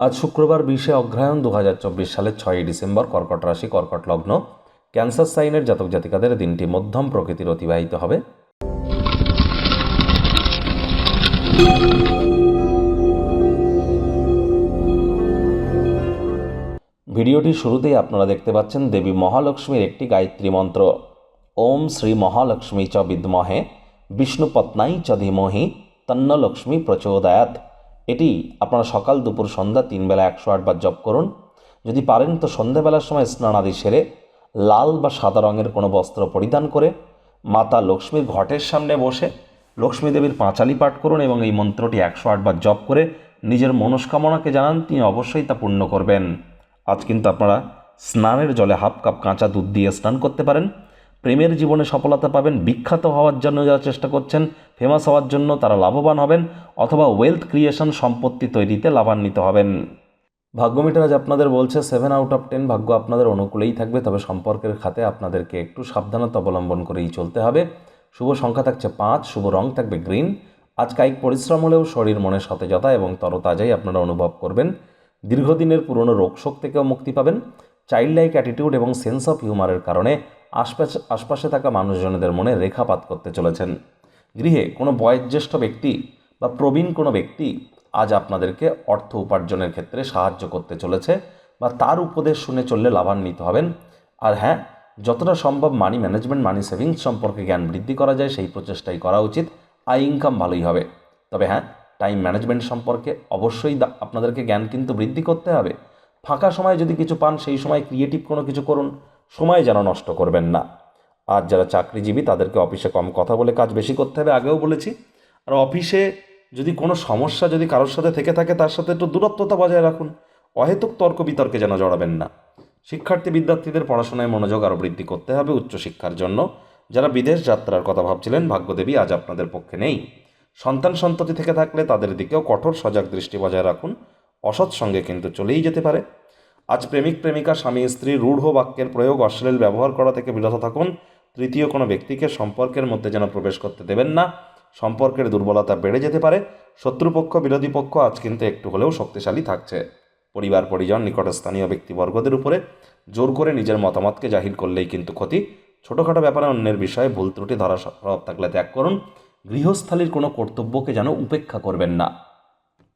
আজ শুক্রবার বিশে অগ্রহায়ণ দু হাজার চব্বিশ সালের ছয়ই ডিসেম্বর কর্কট রাশি, কর্কট লগ্ন। ক্যান্সার সাইনের জাতক জাতিকাদের দিনটি মধ্যম প্রকৃতির অতিবাহিত হবে। ভিডিওটি শুরুতেই আপনারা দেখতে পাচ্ছেন দেবী মহালক্ষ্মীর একটি গায়ত্রী মন্ত্র। ওম শ্রী মহালক্ষ্মী চ বিদ্মহে বিষ্ণুপত্নাই চ ধীমহি তন্নলক্ষ্মী প্রচোদয়াত। এটি আপনারা সকাল, দুপুর, সন্ধ্যা, তিন বেলা, একশো আটবার জপ করুন। যদি পারেন তো সন্ধ্যাবেলার সময় স্নানাদি সেরে লাল বা সাদা রঙের কোনো বস্ত্র পরিধান করে মাতা লক্ষ্মীর ঘটের সামনে বসে লক্ষ্মী দেবীর পাঁচালি পাঠ করুন এবং এই মন্ত্রটি একশো আটবার জপ করে নিজের মনস্কামনাকে জানান, তিনি অবশ্যই তা পূর্ণ করবেন। আজ কিন্তু আপনারা স্নানের জলে হাফ কাপ কাঁচা দুধ দিয়ে স্নান করতে পারেন। প্রেমের জীবনে সফলতা পাবেন, বিখ্যাত হওয়ার জন্য যারা চেষ্টা করছেন ফেমাস হওয়ার জন্য তারা লাভবান হবেন, অথবা ওয়েলথ ক্রিয়েশন সম্পত্তি তৈরিতে লাভান্বিত হবেন। ভাগ্যমিটার আজ আপনাদের বলছে সেভেন আউট অফ টেন ভাগ্য আপনাদের অনুকূলেই থাকবে, তবে সম্পর্কের খাতে আপনাদেরকে একটু সাবধানতা অবলম্বন করেই চলতে হবে। শুভ সংখ্যা থাকছে পাঁচ, শুভ রং থাকবে গ্রিন আজ কায়িক পরিশ্রম হলেও শরীর মনে সতেজতা এবং তরতাজাই আপনারা অনুভব করবেন। দীর্ঘদিনের পুরনো রোগশোক থেকেও মুক্তি পাবেন। চাইল্ড লাইক অ্যাটিটিউড এবং সেন্স অফ হিউমারের কারণে আশপাশে আশপাশে থাকা মানুষজনদের মনে রেখাপাত করতে চলেছেন। গৃহে কোনো বয়োজ্যেষ্ঠ ব্যক্তি বা প্রবীণ কোনো ব্যক্তি আজ আপনাদেরকে অর্থ উপার্জনের ক্ষেত্রে সাহায্য করতে চলেছে বা তার উপদেশ শুনে চললে লাভান্বিত হবেন। আর হ্যাঁ যতটা সম্ভব মানি ম্যানেজমেন্ট মানি সেভিংস সম্পর্কে জ্ঞান বৃদ্ধি করা যায়, সেই প্রচেষ্টাই করা উচিত। আয় ইনকাম ভালোই হবে। তবে হ্যাঁ টাইম ম্যানেজমেন্ট সম্পর্কে অবশ্যই আপনাদেরকে জ্ঞান কিন্তু বৃদ্ধি করতে হবে। ফাঁকা সময় যদি কিছু পান, সেই সময় ক্রিয়েটিভ কোনো কিছু করুন। সময় যেন নষ্ট করবেন না। আর যারা চাকরিজীবী, তাদেরকে অফিসে কম কথা বলে কাজ বেশি করতে হবে, আগেও বলেছি। আর অফিসে যদি কোনো সমস্যা যদি কারোর সাথে থেকে থাকে, তার সাথে একটু দূরত্বতা বজায় রাখুন। অহেতুক তর্ক বিতর্কে যেন জড়াবেন না। শিক্ষার্থী বিদ্যার্থীদের পড়াশোনায় মনোযোগ আরও বৃদ্ধি করতে হবে উচ্চশিক্ষার জন্য। যারা বিদেশ যাত্রার কথা ভাবছিলেন, ভাগ্যদেবী আজ আপনাদের পক্ষে নেই। সন্তান সন্ততি থেকে থাকলে তাদের দিকেও কঠোর সজাগ দৃষ্টি বজায় রাখুন। অসৎ সঙ্গে কিন্তু চলেই যেতে পারে। আজ প্রেমিক প্রেমিকা, স্বামী, স্ত্রী, রূঢ় বাক্যের প্রয়োগ, অশ্লীল ব্যবহার করা থেকে বিরত থাকুন। তৃতীয় কোনো ব্যক্তিকে সম্পর্কের মধ্যে যেন প্রবেশ করতে দেবেন না। সম্পর্কের দুর্বলতা বেড়ে যেতে পারে। শত্রুপক্ষ, বিরোধী পক্ষ আজ কিন্তু একটু হলেও শক্তিশালী থাকছে। পরিবার, পরিজন, নিকটস্থানীয় ব্যক্তিবর্গদের উপরে জোর করে নিজের মতামতকে জাহির করলেই কিন্তু ক্ষতি। ছোটোখাটো ব্যাপারে অন্যের বিষয়ে ভুল ত্রুটি ধরা স্বভাব থাকলে ত্যাগ করুন। গৃহস্থালির কোনো কর্তব্যকে যেন উপেক্ষা করবেন না।